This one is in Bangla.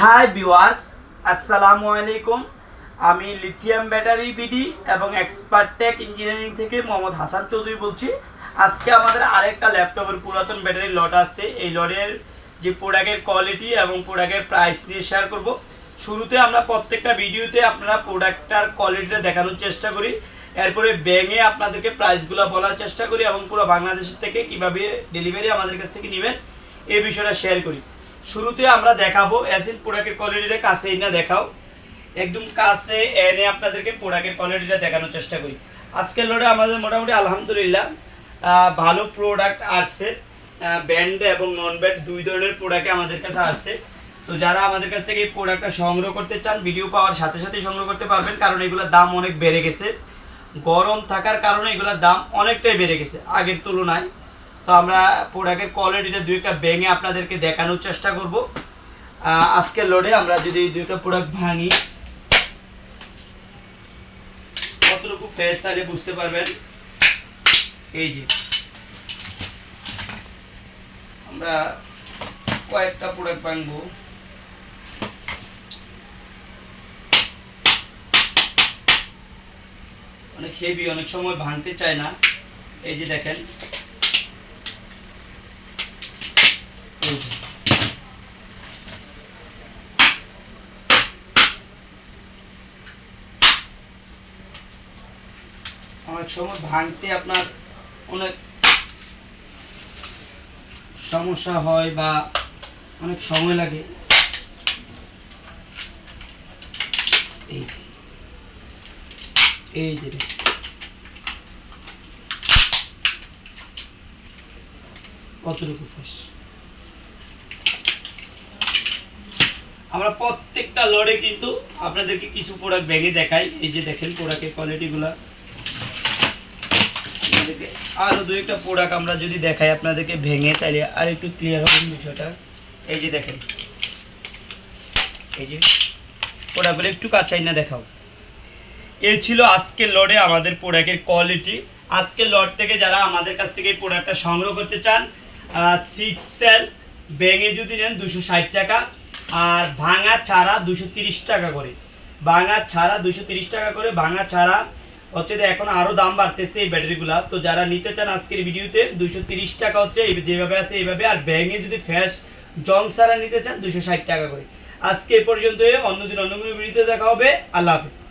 হাই ভিউয়ার্স আসসালামু আলাইকুম আমি লিথিয়াম ব্যাটারি বিডি এবং এক্সপার্ট টেক ইঞ্জিনিয়ারিং থেকে মোহাম্মদ হাসান চৌধুরী বলছি। আজকে আমাদের আরেকটা ল্যাপটপের পুরাতন ব্যাটারি লট আসছে। এই লটের যে প্রোডাক্টের কোয়ালিটি এবং প্রোডাক্টের প্রাইস নিয়ে শেয়ার করব। শুরুতে আমরা প্রত্যেকটা ভিডিওতে আপনারা প্রোডাক্টটার কোয়ালিটিটা দেখানোর চেষ্টা করি। এরপরে ব্যাঙে আপনাদেরকে প্রাইসগুলো বলার চেষ্টা করি এবং পুরো বাংলাদেশ থেকে কীভাবে ডেলিভারি আমাদের কাছ থেকে নেবেন এই বিষয়টা শেয়ার করি। শুরুতে আমরা দেখাবো অ্যাসিড প্রোডাক্টের কোয়ালিটিটা কাছে না দেখাও। একদম কাছে এনে আপনাদেরকে প্রোডাক্টের কোয়ালিটিটা দেখানোর চেষ্টা করি। আজকের লোডে আমাদের মোটামুটি আলহামদুলিল্লাহ ভালো প্রোডাক্ট আসছে। ব্যান্ড এবং নন ব্যান্ড দুই ধরনের প্রোডাক্টে আমাদের কাছে আসছে। তো যারা আমাদের কাছ থেকে এই প্রোডাক্টটা সংগ্রহ করতে চান ভিডিও পাওয়ার সাথে সাথে সংগ্রহ করতে পারবেন, কারণ এগুলোর দাম অনেক বেড়ে গেছে। গরম থাকার কারণে এগুলোর দাম অনেকটাই বেড়ে গেছে, আগের তুলনায়। তো আমরা প্রোডাক্টের কোয়ালিটিটা দুই একটা ভেঙে আপনাদেরকে দেখানোর চেষ্টা করব। আহ, আজকের লোডে আমরা যদি দুইটা প্রোডাক্ট ভাঙি কতটুকু ফ্রেশ তাহলে বুঝতে পারবেন? এই যে আমরা কয়েকটা প্রোডাক্ট ভাঙবো। অনেক হেভি অনেক সময় ভাঙতে চায় না। এই যে দেখেন এই যে। অনেক সময় ভাঙতে আপনার অনেক সমস্যা হয় বা অনেক সময় লাগে এই। এই যে, কতটুকু ফাঁস আমরা প্রত্যেকটা লড়ে কিন্তু আপনাদেরকে কিছু প্রোডাক্ট ভেঙে দেখাই। এই যে দেখেন প্রোডাক্টের কোয়ালিটিগুলো আরও দু একটা প্রোডাক্ট আমরা যদি দেখাই আপনাদেরকে ভেঙে তাহলে আর একটু ক্লিয়ার হবে বিষয়টা। এই যে দেখেন। এই যে প্রোডাক্টগুলো একটু কাছাই না দেখাও। এই ছিল আজকের লড়ে আমাদের প্রোডাক্টের কোয়ালিটি আজকের লট থেকে যারা আমাদের কাছ থেকে এই প্রোডাক্টটা সংগ্রহ করতে চান সিক্স সেল ব্যাঙে যদি নেন দুশো ষাট টাকা। আর ভাঙা ছাড়া দুশো টাকা করে। ভাঙা ছাড়া দুশো টাকা করে, ভাঙা ছাড়া হচ্ছে যে এখন আরও দাম বাড়তেছে এই ব্যাটারিগুলা। তো যারা নিতে চান আজকের ভিডিওতে, দুশো টাকা হচ্ছে যেভাবে আছে এইভাবে, আর ব্যাঙে যদি ফ্যাশ জং সারা নিতে চান, দুশো টাকা করে। আজকে এ পর্যন্ত অন্যদিন অন্য ভিডিওতে দেখা হবে। আল্লাহ হাফিজ।